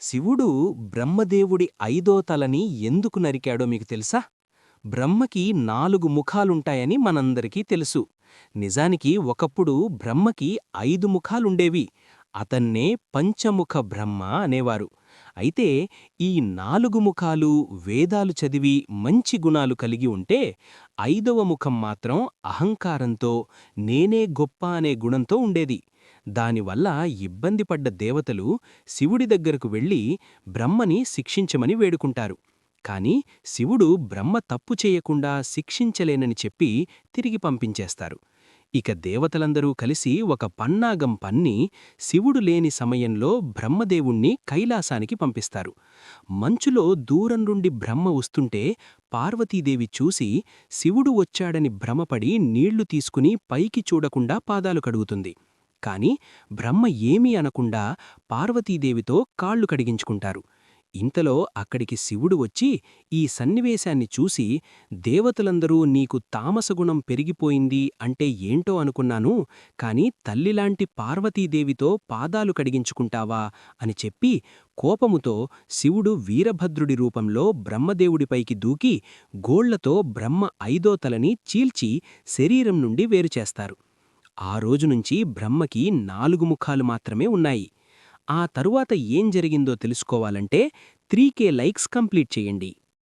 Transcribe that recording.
శివుడు బ్రహ్మదేవుడి ఐదో తలని ఎందుకు నరికాడో మీకు తెలుసా? బ్రహ్మకి నాలుగు ముఖాలుంటాయని మనందరికీ తెలుసు. నిజానికి ఒకప్పుడు బ్రహ్మకి ఐదు ముఖాలుండేవి. అతన్నే పంచముఖ బ్రహ్మ అనేవారు. అయితే ఈ నాలుగు ముఖాలు వేదాలు చదివి మంచి గుణాలు కలిగి ఉంటే ఐదవ ముఖం మాత్రం అహంకారంతో నేనే గొప్ప అనే గుణంతో ఉండేది. దానివల్ల ఇబ్బంది పడ్డ దేవతలు శివుడి దగ్గరకు వెళ్ళి బ్రహ్మని శిక్షించమని వేడుకుంటారు. కాని శివుడు బ్రహ్మ తప్పు చేయకుండా శిక్షించలేనని చెప్పి తిరిగి పంపించేస్తారు. ఇక దేవతలందరూ కలిసి ఒక పన్నాగం పన్ని శివుడు లేని సమయంలో బ్రహ్మదేవుణ్ణి కైలాసానికి పంపిస్తారు. మంచులో దూరం నుండి బ్రహ్మ వస్తుంటే పార్వతీదేవి చూసి శివుడు వచ్చాడని భ్రమపడి నీళ్ళు తీసుకుని పైకి చూడకుండా పాదాలు కడుగుతుంది. కాని బ్రహ్మ ఏమీ అనకుండా పార్వతీదేవితో కాళ్ళు కడిగించుకుంటారు. ఇంతలో అక్కడికి శివుడు వచ్చి ఈ సన్నివేశాన్ని చూసి దేవతలందరూ నీకు తామసగుణం పెరిగిపోయింది అంటే ఏంటో అనుకున్నాను కాని తల్లిలాంటి పార్వతీదేవితో పాదాలు కడిగించుకుంటావా అని చెప్పి కోపముతో శివుడు వీరభద్రుడి రూపంలో బ్రహ్మదేవుడిపైకి దూకి గోళ్ళతో బ్రహ్మ ఐదో తలని చీల్చి శరీరం నుండి వేరుచేస్తారు ఆ రోజునుంచి బ్రహ్మకి నాలుగు ముఖాలు మాత్రమే ఉన్నాయి. ఆ తరువాత ఏం జరిగిందో తెలుసుకోవాలంటే త్రీకే లైక్స్ కంప్లీట్ చేయండి.